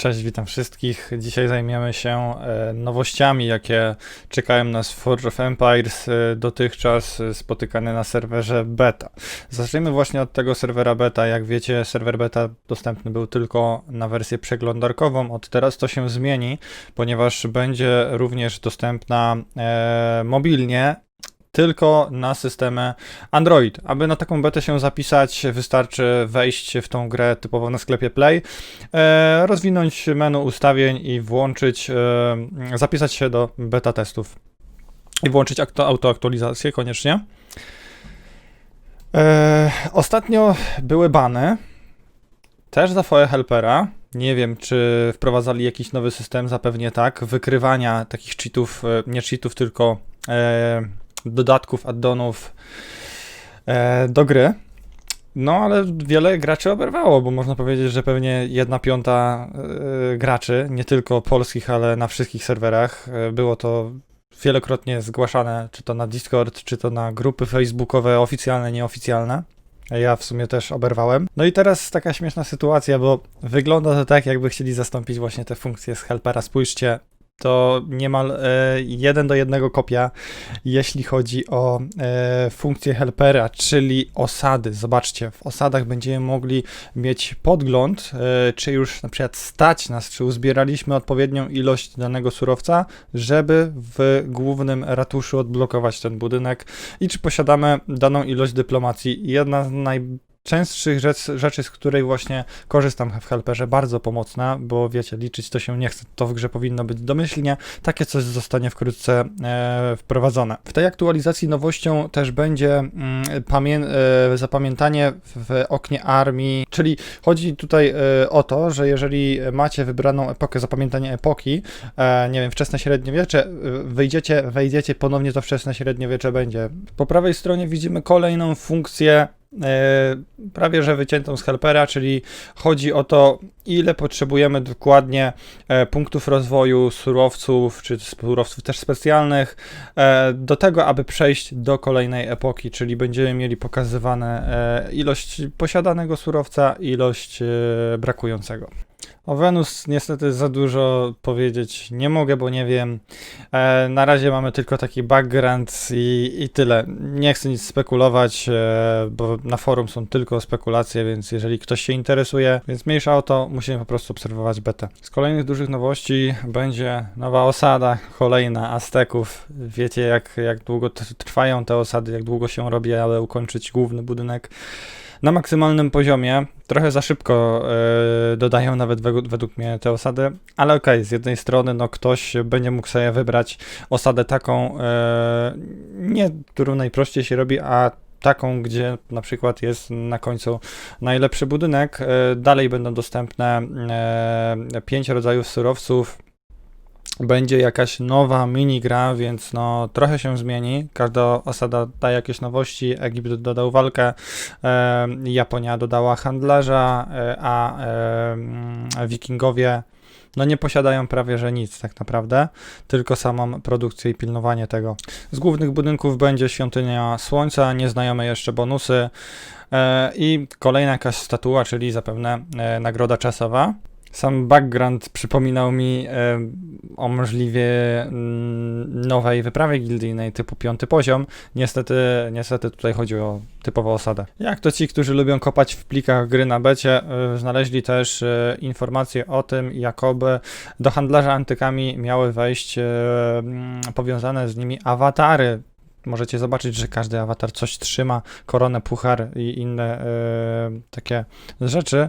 Cześć, witam wszystkich. Dzisiaj zajmiemy się e, nowościami, jakie czekają nas w Forge of Empires, e, dotychczas e, spotykane na serwerze beta. Zacznijmy właśnie od tego serwera beta. Jak wiecie, serwer beta dostępny był tylko na wersję przeglądarkową. Od teraz to się zmieni, ponieważ będzie również dostępna mobilnie tylko na systemy Android. Aby na taką betę się zapisać, wystarczy wejść w tą grę typowo na sklepie Play, e, rozwinąć menu ustawień i włączyć, e, zapisać się do beta testów i włączyć autoaktualizację koniecznie. E, ostatnio były bany, też za FOE Helpera. Nie wiem, czy wprowadzali jakiś nowy system, zapewnie tak, wykrywania takich cheatów, nie cheatów, tylko e, dodatków, addonów e, do gry. No, ale wiele graczy oberwało, bo można powiedzieć, że pewnie jedna piąta e, graczy, nie tylko polskich, ale na wszystkich serwerach, e, było to wielokrotnie zgłaszane, czy to na Discord, czy to na grupy facebookowe, oficjalne, nieoficjalne. Ja w sumie też oberwałem. No i teraz taka śmieszna sytuacja, bo wygląda to tak, jakby chcieli zastąpić właśnie te funkcje z helpera. Spójrzcie, to niemal e, jeden do jednego kopia, jeśli chodzi o e, funkcję helpera, czyli osady. Zobaczcie, w osadach będziemy mogli mieć podgląd, e, czy już na przykład stać nas, czy uzbieraliśmy odpowiednią ilość danego surowca, żeby w głównym ratuszu odblokować ten budynek i czy posiadamy daną ilość dyplomacji. Jedna z naj częstszych rzecz, rzeczy, z której właśnie korzystam w Helperze, bardzo pomocna, bo wiecie, liczyć to się nie chce, to w grze powinno być domyślnie. Takie coś zostanie wkrótce e, wprowadzone. W tej aktualizacji nowością też będzie mm, e, zapamiętanie w oknie armii, czyli chodzi tutaj e, o to, że jeżeli macie wybraną epokę, zapamiętanie epoki, e, nie wiem, wczesne średniowiecze, e, wyjdziecie, wejdziecie ponownie, to wczesne średniowiecze będzie. Po prawej stronie widzimy kolejną funkcję prawie że wyciętą z helpera, czyli chodzi o to, ile potrzebujemy dokładnie e, punktów rozwoju surowców, czy surowców też specjalnych, e, do tego, aby przejść do kolejnej epoki, czyli będziemy mieli pokazywane ilość posiadanego surowca, ilość brakującego. O Wenus niestety za dużo powiedzieć nie mogę, bo nie wiem. E, na razie mamy tylko taki background i, i tyle. Nie chcę nic spekulować, e, bo na forum są tylko spekulacje, więc jeżeli ktoś się interesuje, więc mniejsza o to, musimy po prostu obserwować betę. Z kolejnych dużych nowości będzie nowa osada, kolejna Azteków. Wiecie jak, jak długo trwają te osady, jak długo się robi, ale ukończyć główny budynek na maksymalnym poziomie. Trochę za szybko yy, dodają nawet według, według mnie te osady, ale okej, okay, z jednej strony no ktoś będzie mógł sobie wybrać osadę taką, yy, nie którą najprościej się robi, a taką, gdzie na przykład jest na końcu najlepszy budynek. Yy, dalej będą dostępne pięć rodzajów surowców, będzie jakaś nowa minigra, więc no trochę się zmieni. Każda osada daje jakieś nowości. Egipt dodał walkę, e, Japonia dodała handlarza, e, a e, wikingowie no nie posiadają prawie że nic tak naprawdę, tylko samą produkcję i pilnowanie tego. Z głównych budynków będzie świątynia słońca, nieznajome jeszcze bonusy e, i kolejna jakaś statua, czyli zapewne e, nagroda czasowa. Sam background przypominał mi e, o możliwie mm, nowej wyprawie gildyjnej typu piąty poziom. Niestety, niestety tutaj chodzi o typową osadę. Jak to ci, którzy lubią kopać w plikach gry na becie, e, znaleźli też e, informacje o tym, jakoby do handlarza antykami miały wejść e, mm, powiązane z nimi awatary możecie zobaczyć, że każdy awatar coś trzyma, koronę, puchar i inne e, takie rzeczy.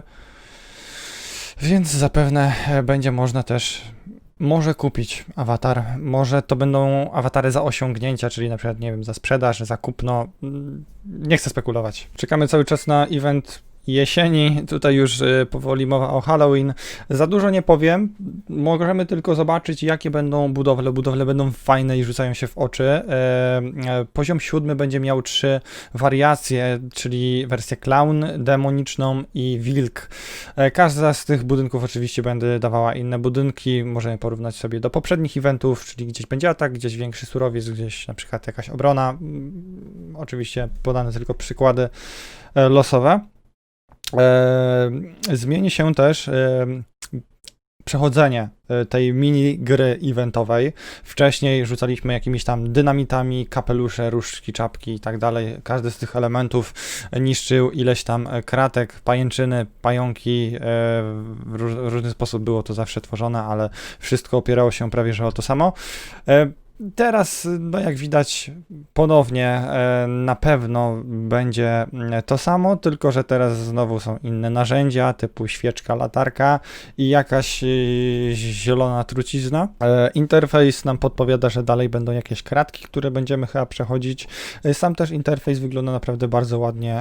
Więc zapewne e, będzie można też może kupić awatar. Może to będą awatary za osiągnięcia, czyli na przykład, nie wiem, za sprzedaż, za kupno. Mm, nie chcę spekulować. Czekamy cały czas na event jesieni. Tutaj już y, powoli mowa o Halloween. Za dużo nie powiem. Możemy tylko zobaczyć, jakie będą budowle. Budowle będą fajne i rzucają się w oczy. E, e, poziom siódmy będzie miał trzy wariacje, czyli wersję clown, demoniczną i wilk. E, każda z tych budynków oczywiście będzie dawała inne budynki. Możemy porównać sobie do poprzednich eventów, czyli gdzieś będzie atak, gdzieś większy surowiec, gdzieś na przykład jakaś obrona. Mm, oczywiście podane tylko przykłady losowe. E, zmieni się też e, przechodzenie e, tej mini gry eventowej. Wcześniej rzucaliśmy jakimiś tam dynamitami, kapelusze, różdżki, czapki i tak dalej. Każdy z tych elementów niszczył ileś tam kratek, pajęczyny, pająki. w różny sposób było to zawsze tworzone, ale wszystko opierało się prawie że o to samo. Teraz, no jak widać, ponownie e, na pewno będzie mm, to samo, tylko że teraz znowu są inne narzędzia, typu świeczka, latarka i jakaś e, zielona trucizna. E, Interfejs nam podpowiada, że dalej będą jakieś kratki, które będziemy chyba przechodzić. Sam też interfejs wygląda naprawdę bardzo ładnie,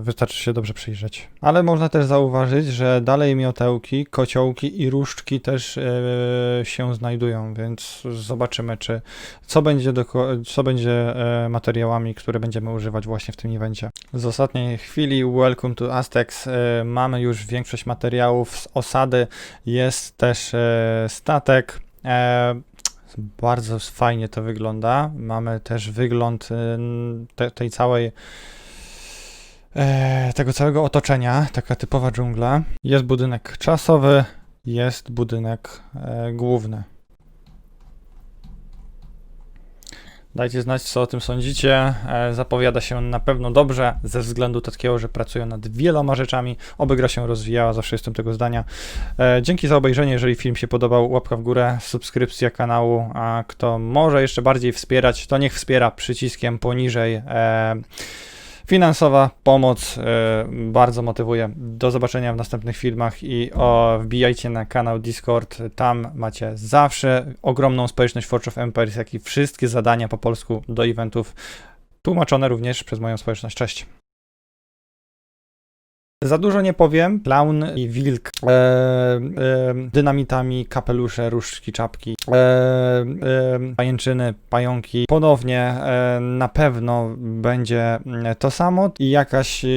wystarczy się dobrze przyjrzeć. Ale można też zauważyć, że dalej miotełki, kociołki i różdżki też się znajdują, więc zobaczymy, czy co będzie, doko- co będzie e, materiałami, które będziemy używać właśnie w tym evencie. Z ostatniej chwili, welcome to Aztecs, e, mamy już większość materiałów z osady, jest też e, statek. Bardzo fajnie to wygląda. Mamy też wygląd te, tej całej tego całego otoczenia, taka typowa dżungla. Jest budynek czasowy, jest budynek główny. Dajcie znać, co o tym sądzicie. E, Zapowiada się na pewno dobrze, ze względu takiego, że pracują nad wieloma rzeczami. Oby gra się rozwijała, zawsze jestem tego zdania. E, Dzięki za obejrzenie. Jeżeli film się podobał, łapka w górę, subskrypcja kanału. A kto może jeszcze bardziej wspierać, to niech wspiera przyciskiem poniżej. Finansowa pomoc e, bardzo motywuje. Do zobaczenia w następnych filmach i o, wbijajcie na kanał Discord. Tam macie zawsze ogromną społeczność Forge of Empires, jak i wszystkie zadania po polsku do eventów, tłumaczone również przez moją społeczność. Cześć. Za dużo nie powiem. Clown i wilk. E, e, dynamitami, kapelusze, różdżki, czapki. E, e, pajęczyny, pająki. Ponownie e, na pewno będzie to samo i jakaś e,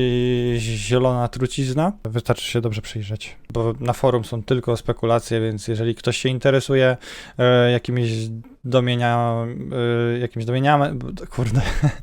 zielona trucizna. Wystarczy się dobrze przyjrzeć, bo na forum są tylko spekulacje, więc jeżeli ktoś się interesuje e, jakimiś domienia, e, domieniami, kurde,